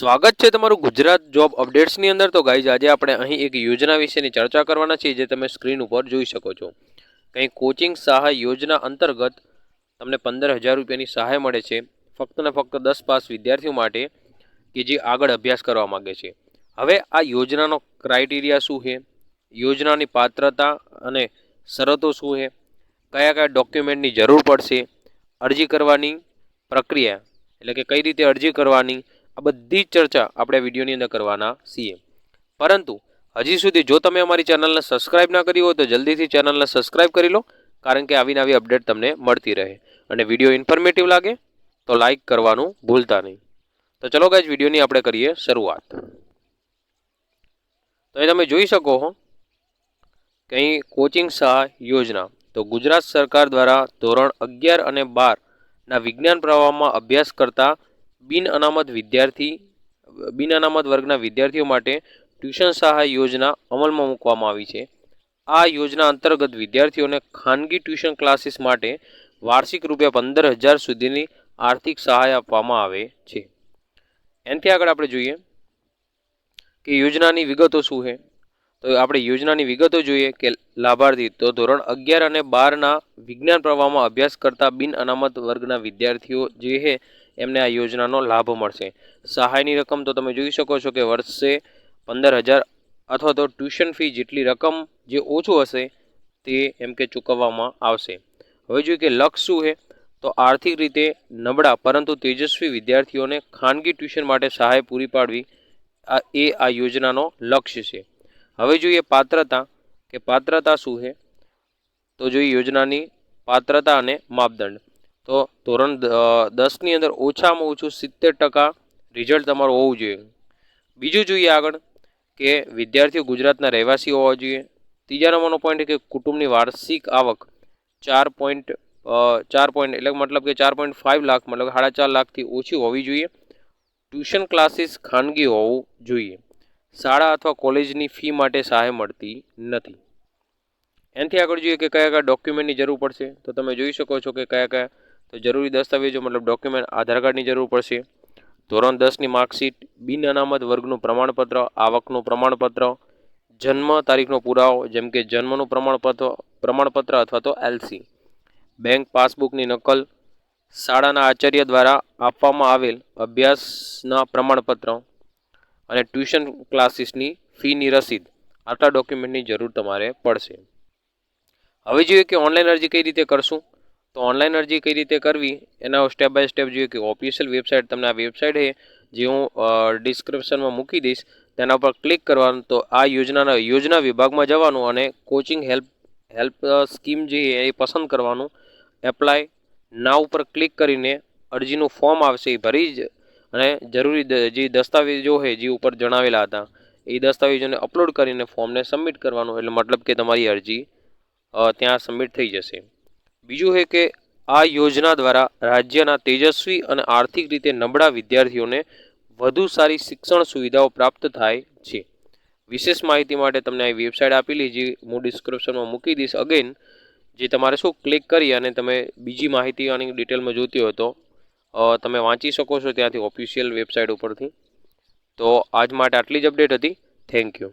સ્વાગત છે તમારું ગુજરાત જોબ અપડેટ્સની અંદર. તો ગાઈઝ, આજે આપણે અહીં એક યોજના વિશેની ચર્ચા કરવાના છીએ જે તમે સ્ક્રીન ઉપર જોઈ શકો છો. કંઈ કોચિંગ સહાય યોજના અંતર્ગત તમને પંદર હજાર રૂપિયાની સહાય મળે છે, ફક્ત ને ફક્ત દસ પાસ વિદ્યાર્થીઓ માટે, કે જે આગળ અભ્યાસ કરવા માગે છે. હવે આ યોજનાનો ક્રાઇટેરિયા શું છે? યોજનાની પાત્રતા અને શરતો શું છે? કયા કયા ડોક્યુમેન્ટની જરૂર પડશે? અરજી કરવાની પ્રક્રિયા, એટલે કે કઈ રીતે અરજી કરવાની આ બધી જ ચર્ચા આપણે વિડીયોની અંદર કરવાના છીએ. પરંતુ, હજી સુધી જો તમે અમારી ચેનલને સબસ્ક્રાઇબ ના કરી હોય તો જલ્દીથી ચેનલને સબસ્ક્રાઇબ કરી લો, કારણ કે આવીને આવી અપડેટ તમને મળતી રહે. અને વીડિયો ઇન્ફોર્મેટિવ લાગે, તો લાઈક કરવાનું ભૂલતા નહીં. તો ચલો ગાઈઝ વિડીયોની આપણે કરીએ શરૂઆત. તો અહીં તમે જોઈ શકો છો કંઈ કોચિંગ સહાય યોજના. તો ગુજરાત સરકાર દ્વારા ધોરણ અગિયાર અને બારના વિજ્ઞાન પ્રવાહમાં અભ્યાસ કરતા બિન અનામત વિદ્યાર્થી, બિન અનામત વર્ગના વિદ્યાર્થીઓ માટે ટ્યુશન સહાય યોજના અમલમાં મૂકવામાં આવી છે. આ યોજના અંતર્ગત વિદ્યાર્થીઓને ખાનગી ટ્યુશન ક્લાસીસ માટે વાર્ષિક રૂપિયા પંદર હજાર સુધીની આર્થિક સહાય આપવામાં આવે છે. એનાથી આગળ આપણે જોઈએ કે યોજનાની વિગતો શું છે? તો આપણે યોજનાની વિગતો જોઈએ કે લાભાર્થી તો ધોરણ અગિયાર અને બારના વિજ્ઞાન પ્રવાહમાં અભ્યાસ કરતા બિન અનામત વર્ગના વિદ્યાર્થીઓ જે છે, એમને આ યોજનાનો લાભ મળશે. સહાયની રકમ તો તમે જોઈ શકો છો કે વર્ષે પંદર હજાર અથવા તો ટ્યુશન ફી જેટલી રકમ જે ઓછું હશે તે એમ કે ચૂકવવામાં આવશે. હવે જોઈએ કે લક્ષ શું છે? તો આર્થિક રીતે નબળા પરંતુ તેજસ્વી વિદ્યાર્થીઓને ખાનગી ટ્યુશન માટે સહાય પૂરી પાડવી આ એ આ યોજનાનો લક્ષ્ય છે. હવે જોઈએ પાત્રતા કે પાત્રતા શું છે? તો જોઈએ યોજનાની પાત્રતા અને માપદંડ. તો ધોરણ દસની અંદર ઓછામાં ઓછું સિત્તેર ટકા રિઝલ્ટ તમારું હોવું જોઈએ. બીજું જોઈએ આગળ કે વિદ્યાર્થીઓ ગુજરાતના રહેવાસી હોવા જોઈએ. ત્રીજા નંબરનો પોઈન્ટ કે કુટુંબની વાર્ષિક આવક ચાર પોઈન્ટ ચાર પોઈન્ટ એટલે મતલબ કે ચાર પોઈન્ટ ફાઇવ લાખ મતલબ સાડા ચાર લાખથી ઓછી હોવી જોઈએ. ટ્યુશન ક્લાસીસ ખાનગી હોવું જોઈએ. શાળા અથવા કોલેજની ફી માટે સહાય મળતી નથી. એનાથી આગળ જોઈએ કે કયા કયા ડોક્યુમેન્ટની જરૂર પડશે. તો તમે જોઈ શકો છો કે કયા કયા તો જરૂરી દસ્તાવેજો મતલબ ડોક્યુમેન્ટ, આધાર કાર્ડની જરૂર પડશે. ધોરણ દસની માર્કશીટ, બિન અનામત વર્ગનું પ્રમાણપત્ર, આવકનું પ્રમાણપત્ર, જન્મ તારીખનો પુરાવો, જેમ કે જન્મનું પ્રમાણપત્ર પ્રમાણપત્ર અથવા તો એલસી બેંક પાસબુકની નકલ, શાળાના આચાર્ય દ્વારા આપવામાં આવેલ અભ્યાસના પ્રમાણપત્ર અને ટ્યુશન ક્લાસીસની ફીની રસીદ આટલા ડોક્યુમેન્ટની જરૂર તમારે પડશે. હવે જોઈએ કે ઓનલાઈન અરજી કઈ રીતે કરશું. તો ઓનલાઈન અરજી કઈ રીતે કરવી, એના સ્ટેપ બાય સ્ટેપ જોઈએ કે ઓફિશિયલ વેબસાઇટ તમને આ વેબસાઇટ છે જે હું ડિસ્ક્રિપ્શનમાં મૂકી દઈશ. તેના પર ક્લિક કરવાનું, તો આ યોજનાના, યોજના વિભાગમાં જવાનું અને કોચિંગ હેલ્પ હેલ્પ સ્કીમ જે એ પસંદ કરવાનું. એપ્લાય ના ઉપર ક્લિક કરીને અરજીનું ફોર્મ આવશે એ ભરી જ અને જરૂરી જે દસ્તાવેજો છે જે ઉપર જણાવેલા હતા. એ દસ્તાવેજોને અપલોડ કરીને ફોર્મને સબમિટ કરવાનું એટલે મતલબ કે તમારી અરજી ત્યાં સબમિટ થઈ જશે. બીજું છે કે આ યોજના દ્વારા રાજ્યના તેજસ્વી અને આર્થિક રીતે નબળા વિદ્યાર્થીઓને વધુ સારી શિક્ષણ સુવિધાઓ પ્રાપ્ત થાય છે. વિશેષ માહિતી માટે તમને આ વેબસાઇટ આપેલી જે હું ડિસ્ક્રિપ્શનમાં મૂકી દઈશ. અગેન જે તમારે શું ક્લિક કરી અને તમે બીજી માહિતી આની ડિટેલમાં જોતી હોય તો તમે વાંચી શકો છો ત્યાંથી ઓફિશિયલ વેબસાઇટ ઉપરથી. તો આજ માટે આટલી જ અપડેટ હતી. Thank you